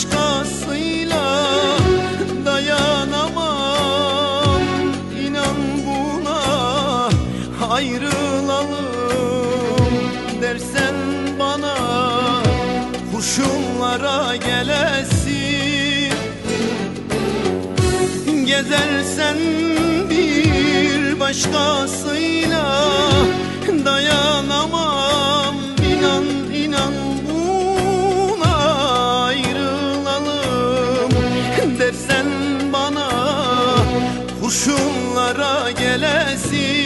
başkasıyla dayanamam. İnan buna ayrılalım dersen bana kurşunlara gelesin. Gezersen bir başkasıyla kurşunlara gelesin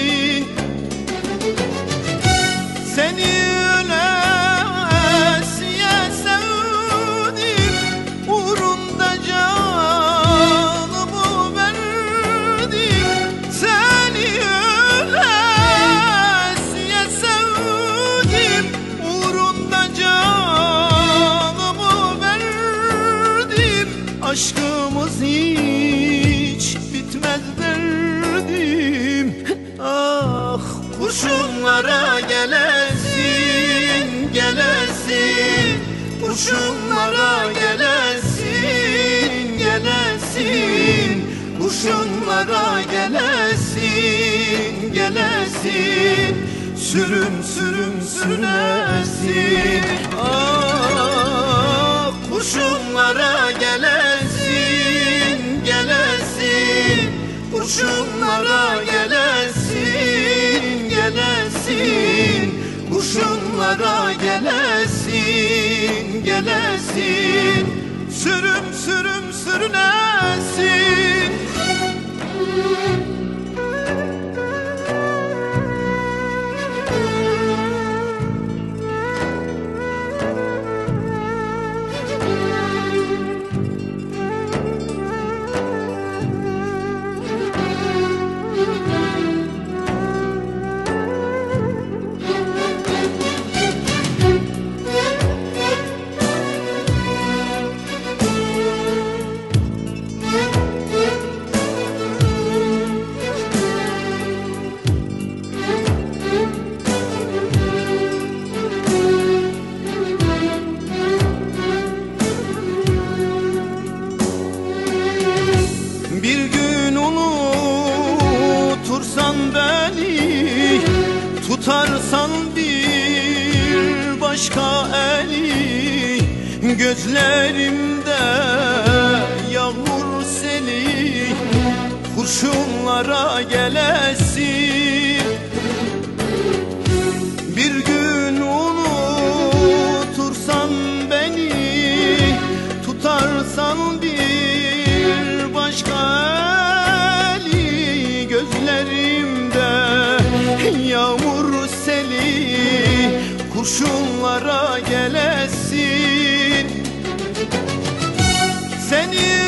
gelesin gelesin. Kurşunlara gelesin gelesin. Kurşunlara gelesin gelesin. Sürüm sürüm sürünesin. Ah kurşunlara gelesin gelesin. Kurşunlara gelesin gelesin Kurşunlara gelesin gelesin. Sürüm sürüm sürünesin Bir gün unutursan beni Tutarsan bir başka eli Gözlerimde yağmur seli Kurşunlara gelesin Gözlerimde yağmur seli Kurşunlara gelesin. Seni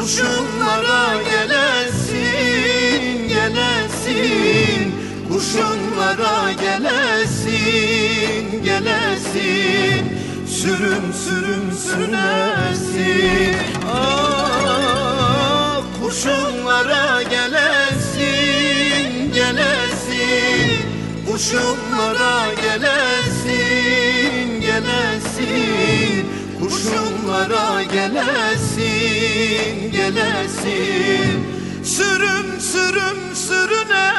Kurşunlara gelesin gelesin Kurşunlara gelesin gelesin Sürüm sürüm sürünesin Ah kurşunlara gelesin gelesin Kurşunlara gelesin gelesin Kurşunlara gelesin, gelesin. Sürüm sürüm sürüne